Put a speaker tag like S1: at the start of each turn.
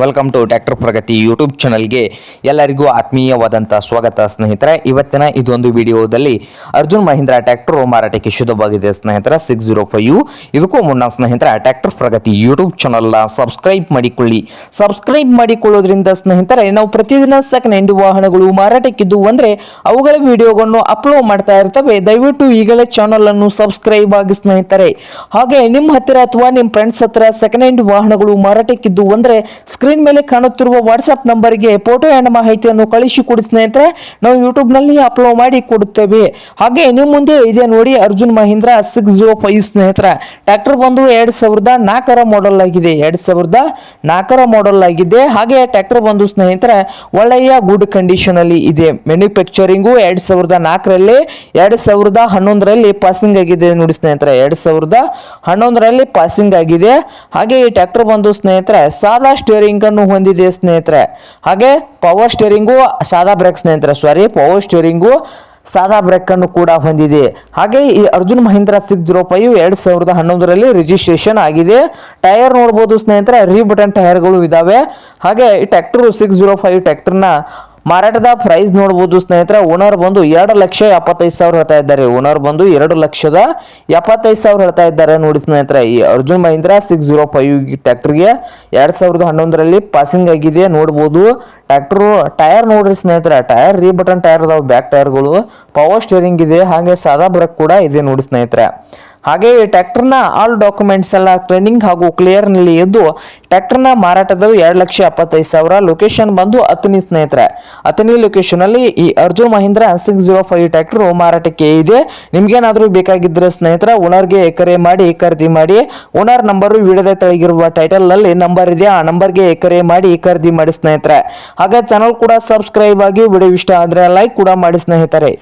S1: Welcome to tractor Pragati YouTube ಚಾನಲ್ಗೆ ಎಲ್ಲರಿಗೂ ಆತ್ಮೀಯವಾದಂಥ ಸ್ವಾಗತ ಸ್ನೇಹಿತರೆ. ಇವತ್ತಿನ ಇದೊಂದು ವಿಡಿಯೋದಲ್ಲಿ ಅರ್ಜುನ್ ಮಹೀಂದ್ರ ಟ್ಯಾಕ್ಟರ್ ಮಾರಾಟಕ್ಕೆ ಶುದ್ಧವಾಗಿದೆ ಸ್ನೇಹಿತರೆ ಸಿಕ್ಸ್ ಜೀರೋ ಫೈವ್ ಇದಕ್ಕೂ ಮುನ್ನ ಸ್ನೇಹಿತರೆ ಟ್ಯಾಕ್ಟರ್ ಪ್ರಗತಿ ಯೂಟ್ಯೂಬ್ ಚಾನಲ್ನ ಸಬ್ಸ್ಕ್ರೈಬ್ ಮಾಡಿಕೊಳ್ಳಿ. ಸಬ್ಸ್ಕ್ರೈಬ್ ಮಾಡಿಕೊಳ್ಳೋದ್ರಿಂದ ಸ್ನೇಹಿತರೆ, ನಾವು ಪ್ರತಿದಿನ ಸೆಕೆಂಡ್ ವಾಹನಗಳು ಮಾರಾಟಕ್ಕಿದ್ದು ಅಂದರೆ ಅವುಗಳ ವಿಡಿಯೋಗಳನ್ನು ಅಪ್ಲೋಡ್ ಮಾಡ್ತಾ ಇರ್ತವೆ. ದಯವಿಟ್ಟು ಈಗಲೇ ಚಾನಲನ್ನು ಸಬ್ಸ್ಕ್ರೈಬ್ ಆಗಿ ಸ್ನೇಹಿತರೆ. ಹಾಗೆ ನಿಮ್ಮ ಹತ್ತಿರ ಅಥವಾ ನಿಮ್ಮ ಫ್ರೆಂಡ್ಸ್ ಹತ್ರ ಸೆಕೆಂಡ್ ಹ್ಯಾಂಡ್ ವಾಹನಗಳು ಮಾರಾಟಕ್ಕಿದ್ದು ಅಂದರೆ ಸ್ಕ್ರೀನ್ ಮೇಲೆ ಕಾಣುತ್ತಿರುವ ವಾಟ್ಸ್ಆಪ್ ನಂಬರ್ಗೆ ಫೋಟೋ ಆ್ಯಂಡ್ ಮಾಹಿತಿಯನ್ನು ಕಳಿಸಿ ಕೊಡಿ ಸ್ನೇಹಿತರೆ. ನಾವು ಯೂಟ್ಯೂಬ್ನಲ್ಲಿ ಅಪ್ಲೋಡ್ ಮಾಡಿ ಕೊಡುತ್ತೇವೆ. ಹಾಗೆ ನಿಮ್ಮ ಮುಂದೆ ಇದೆ ನೋಡಿ Arjun Mahindra six zero five ಸ್ನೇಹಿತರ. ಟ್ರ್ಯಾಕ್ಟರ್ ಬಂದು ಎರಡು ಸಾವಿರದ ನಾಲ್ಕರ ಮಾಡೆಲ್ ಆಗಿದೆ. ಎರಡು ಸಾವಿರದ ನಾಲ್ಕರ ಮಾಡೆಲ್ ಆಗಿದೆ. ಹಾಗೆ ಟ್ರ್ಯಾಕ್ಟರ್ ಬಂದು ಸ್ನೇಹಿತರೆ, ಒಳ್ಳೆಯ ಗುಡ್ ಕಂಡೀಷನ್ ಅಲ್ಲಿ ಇದೆ. ಮ್ಯಾನುಫ್ಯಾಕ್ಚರಿಂಗು ಎರಡು ಸಾವಿರದ ನಾಲ್ಕರಲ್ಲಿ, ಎರಡು ಸಾವಿರದ ಹನ್ನೊಂದರಲ್ಲಿ ಪಾಸಿಂಗ್ ಆಗಿದೆ ನೋಡಿ ಸ್ನೇಹಿತರೆ. ಎರಡು ಸಾವಿರದ ಹನ್ನೊಂದರಲ್ಲಿ ಪಾಸಿಂಗ್ ಆಗಿದೆ. ಹಾಗೆ ಈ ಟ್ರ್ಯಾಕ್ಟರ್ ಬಂದು ಸ್ನೇಹಿತರೆ, ಸಾದಾ ಸ್ಟೇರಿಂಗ್ ಅನ್ನು ಹೊಂದಿದೆ ಸ್ನೇಹಿತರೆ. ಹಾಗೆ ಪವರ್ ಸ್ಟೇರಿಂಗು ಸಾದಾ ಬ್ರೇಕ್ ಸ್ನೇಹಿತರೆ ಸಾರಿ ಪವರ್ ಸ್ಟೇರಿಂಗು ಸಾದಾ ಬ್ರೇಕ್ ಅನ್ನು ಕೂಡ ಹೊಂದಿದೆ. ಹಾಗೆ ಈ Arjun Mahindra six zero five ಎರಡು ಸಾವಿರದ ಹನ್ನೊಂದರಲ್ಲಿ ರಿಜಿಸ್ಟ್ರೇಷನ್ ಆಗಿದೆ. ಟೈರ್ ನೋಡ್ಬೋದು ಸ್ನೇಹಿತರೆ ರೀ ಬಟನ್ ಟೈರ್ಗಳು ಇದಾವೆ. ಹಾಗೆ ಈ ಟ್ಯಾಕ್ಟರ್ ಸಿಕ್ಸ್ ಜೀರೋ ಫೈವ್ ಟ್ರ್ಯಾಕ್ಟರ್ನ ಮಾರಾಟದ ಪ್ರೈಸ್ ನೋಡಬಹುದು ಸ್ನೇಹಿತರೆ ಓನರ್ ಬಂದು ಎರಡು ಲಕ್ಷ ಎಪ್ಪತ್ತೈದು ಸಾವಿರ ಹೇಳ್ತಾ ಇದ್ದಾರೆ. ಓನರ್ ಬಂದು ಎರಡು ಲಕ್ಷದ ಎಪ್ಪತ್ತೈದು ಸಾವಿರ ಹೇಳ್ತಾ ಇದ್ದಾರೆ ನೋಡಿ ಸ್ನೇಹಿತರೆ. ಈ Arjun Mahindra six zero five ಟ್ರ್ಯಾಕ್ಟರ್ಗೆ ಎರಡು ಸಾವಿರದ ಹನ್ನೊಂದರಲ್ಲಿ ಪಾಸಿಂಗ್ ಆಗಿದೆ. ನೋಡ್ಬೋದು ಟ್ರ್ಯಾಕ್ಟರ್ ಟೈರ್ ನೋಡ್ರಿ ಸ್ನೇಹಿತರೆ. ಟೈರ್ ರೀ ಬಟನ್ ಟೈರ್ ಅದಾವೆ ಬ್ಯಾಕ್ ಟೈರ್ಗಳು ಪವರ್ ಸ್ಟೇರಿಂಗ್ ಇದೆ. ಹಾಗೆ ಸಾದಾ ಬ್ರೇಕ್ ಕೂಡ ಇದೆ ನೋಡಿ ಸ್ನೇಹಿತರೆ. ಹಾಗೆ ಈ ಟ್ರ್ಯಾಕ್ಟರ್ನ ಆಲ್ ಡಾಕ್ಯುಮೆಂಟ್ಸ್ ಎಲ್ಲ ಕ್ಲೀನಿಂಗ್ ಹಾಗೂ ಕ್ಲಿಯರ್ನಲ್ಲಿ ಇದ್ದು ಟ್ರ್ಯಾಕ್ಟರ್ನ ಮಾರಾಟದ ಎರಡು ಲಕ್ಷ ಎಪ್ಪತ್ತೈದು ಸಾವಿರ ಲೊಕೇಶನ್ ಬಂದು ಅತನಿ ಸ್ನೇಹಿತರೆ. ಅತನಿ ಲೊಕೇಶನಲ್ಲಿ ಈ Arjun Mahindra six zero five tractor ಮಾರಾಟಕ್ಕೆ ಇದೆ. ನಿಮ್ಗೇನಾದರೂ ಬೇಕಾಗಿದ್ದರೆ ಸ್ನೇಹಿತರ, ಓನರ್ಗೆ ಎಕರೆ ಮಾಡಿ ಖರೀದಿ ಮಾಡಿ, ಓನರ್ ನಂಬರು ವಿಡಿಯೋದ ತೆಳಗಿರುವ ಟೈಟಲ್ನಲ್ಲಿ ನಂಬರ್ ಇದೆ, ಆ ನಂಬರ್ಗೆ ಕರೆ ಮಾಡಿ ಖರೀದಿ ಮಾಡಿ ಸ್ನೇಹಿತರೆ. ಹಾಗೆ ಚಾನಲ್ ಕೂಡ ಸಬ್ಸ್ಕ್ರೈಬ್ ಆಗಿ ವಿಡಿಯೋ ಇಷ್ಟ ಆದರೆ ಲೈಕ್ ಕೂಡ ಮಾಡಿ ಸ್ನೇಹಿತರೆ.